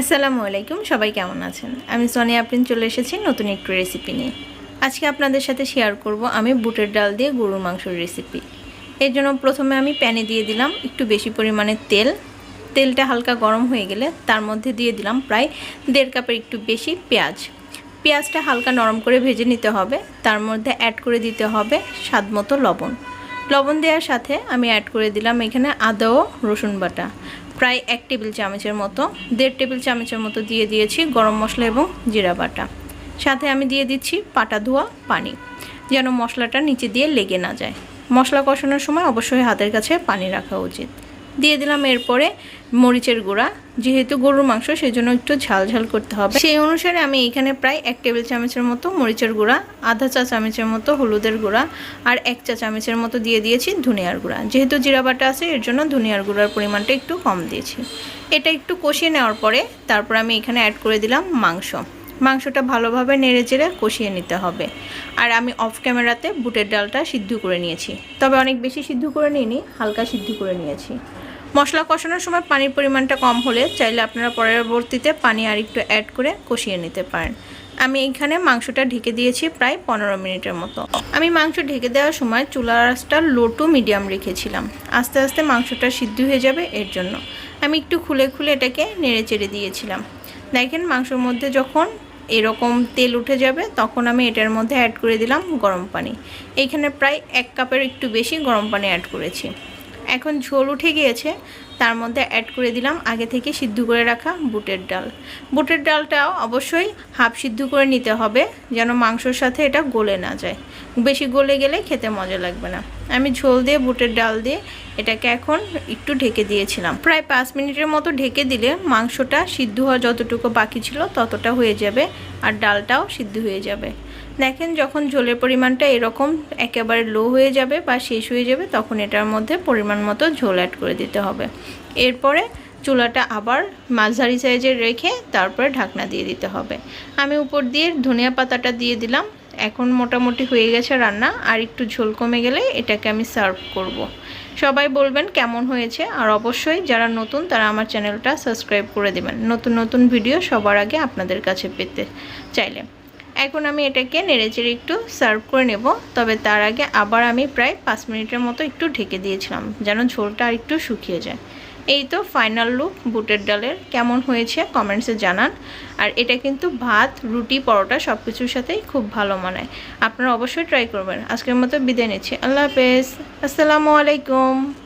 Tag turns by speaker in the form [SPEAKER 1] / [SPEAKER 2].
[SPEAKER 1] আসসালামু আলাইকুম, সবাই কেমন আছেন? আমি সোনিয়া আপ্রিন চলে এসেছি নতুন একটু রেসিপি নিয়ে। আজকে আপনাদের সাথে শেয়ার করব আমি বুটের ডাল দিয়ে গরুর মাংসের রেসিপি এর জন্য প্রথমে আমি প্যানে দিয়ে দিলাম একটু বেশি পরিমাণে তেল। তেলটা হালকা গরম হয়ে গেলে তার মধ্যে দিয়ে দিলাম প্রায় দেড় কাপের একটু বেশি পেঁয়াজ। পেঁয়াজটা হালকা নরম করে ভেজে নিতে হবে, তার মধ্যে অ্যাড করে দিতে হবে স্বাদ মতো লবণ। লবণ দেওয়ার সাথে আমি অ্যাড করে দিলাম এখানে আদা ও রসুন বাটা। প্রায় এক টেবিল চামচের মতো, দেড় টেবিল চামচের মতো দিয়ে দিয়েছি গরম মশলা এবং জিরা বাটা। সাথে আমি দিয়ে দিচ্ছি পাটা ধোয়া পানি, যেন মশলাটা নিচে দিয়ে লেগে না যায়। মশলা কষানোর সময় অবশ্যই হাতের কাছে পানি রাখা উচিত। দিয়ে দিলাম এরপরে মরিচের গুঁড়া। যেহেতু গরুর মাংস, সেজন্য একটু ঝাল ঝাল করতে হবে। সেই অনুসারে আমি এখানে প্রায় এক টেবিল চামচের মতো মরিচের গুঁড়া, আধা চা চামচের মতো হলুদের গুঁড়া আর এক চা চামচের মতো দিয়ে দিয়েছি ধনিয়ার গুঁড়া। যেহেতু জিরা বাটা আছে, এর জন্য ধনিয়ার গুঁড়ার পরিমাণটা একটু কম দিয়েছি। এটা একটু কষিয়ে নেওয়ার পরে তারপর আমি এখানে অ্যাড করে দিলাম মাংস। মাংসটা ভালোভাবে নেড়ে চেড়ে কষিয়ে নিতে হবে। আর আমি অফ ক্যামেরাতে বুটের ডালটা সিদ্ধ করে নিয়েছি। তবে অনেক বেশি সিদ্ধ করে নিইনি, হালকা সিদ্ধ করে নিয়েছি। মশলা কষানোর সময় পানির পরিমাণটা কম হলে চাইলে আপনারা পরবর্তীতে পানি আর একটু অ্যাড করে কষিয়ে নিতে পারেন। আমি এইখানে মাংসটা ঢেকে দিয়েছি প্রায় পনেরো মিনিটের মতো। আমি মাংস ঢেকে দেওয়ার সময় চুলার আঁচটা লো টু মিডিয়াম রেখেছিলাম। আস্তে আস্তে মাংসটা সিদ্ধ হয়ে যাবে এর জন্য। আমি একটু খুলে খুলে এটাকে নেড়ে চেড়ে দিয়েছিলাম। দেখেন মাংসর মধ্যে যখন এরকম তেল উঠে যাবে, তখন আমি এটার মধ্যে অ্যাড করে দিলাম গরম পানি। এখানে প্রায় এক কাপের একটু বেশি গরম পানি অ্যাড করেছি। এখন ঝোল উঠে গিয়েছে। তার মধ্যে অ্যাড করে দিলাম আগে থেকে সিদ্ধ করে রাখা বুটের ডাল। বুটের ডালটাও অবশ্যই হাফ সিদ্ধ করে নিতে হবে যেন মাংসর সাথে এটা গলে না যায়। বেশি গলে গেলে খেতে মজা লাগবে না। আমি ঝোল দিয়ে বুটের ডাল দিয়ে এটাকে এখন একটু ঢেকে দিয়েছিলাম। প্রায় পাঁচ মিনিটের মতো ঢেকে দিলে মাংসটা সিদ্ধ হওয়া যতটুকু বাকি ছিল ততটা হয়ে যাবে আর ডালটাও সিদ্ধ হয়ে যাবে। দেখেন যখন ঝোলের পরিমাণটা এরকম একেবারে লো হয়ে যাবে বা শেষ হয়ে যাবে তখন এটার মধ্যে পরিমাণ মতো ঝোল অ্যাড করে দিতে হবে। এরপরে চুলাটা আবার মাঝারি সাইজের রেখে তারপরে ঢাকনা দিয়ে দিতে হবে। আমি উপর দিয়ে ধনিয়া পাতাটা দিয়ে দিলাম। এখন মোটামুটি হয়ে গেছে রান্না, আর একটু ঝোল কমে গেলে এটাকে আমি সার্ভ করব। সবাই বলবেন কেমন হয়েছে, আর অবশ্যই যারা নতুন তারা আমার চ্যানেলটা সাবস্ক্রাইব করে দেবেন। নতুন নতুন ভিডিও সবার আগে আপনাদের কাছে পেতে চাইলে। এখন আমি এটাকে নেড়েচেড়ে একটু সার্ভ করে নেব, তবে তার আগে আবার আমি প্রায় পাঁচ মিনিটের মতো একটু ঢেকে দিয়েছিলাম, যেন ঝোলটা আর একটু শুকিয়ে যায়। এই তো ফাইনাল লুক বুটের ডালের। কেমন হয়েছে কমেন্টসে জানান। আর এটা কিন্তু ভাত, রুটি, পরোটা সব কিছুর সাথেই খুব ভালো মানায়। আপনারা অবশ্যই ট্রাই করবেন। আজকের মতো বিদায় নিচ্ছি। আল্লাহ হাফেজ। আসসালামু আলাইকুম।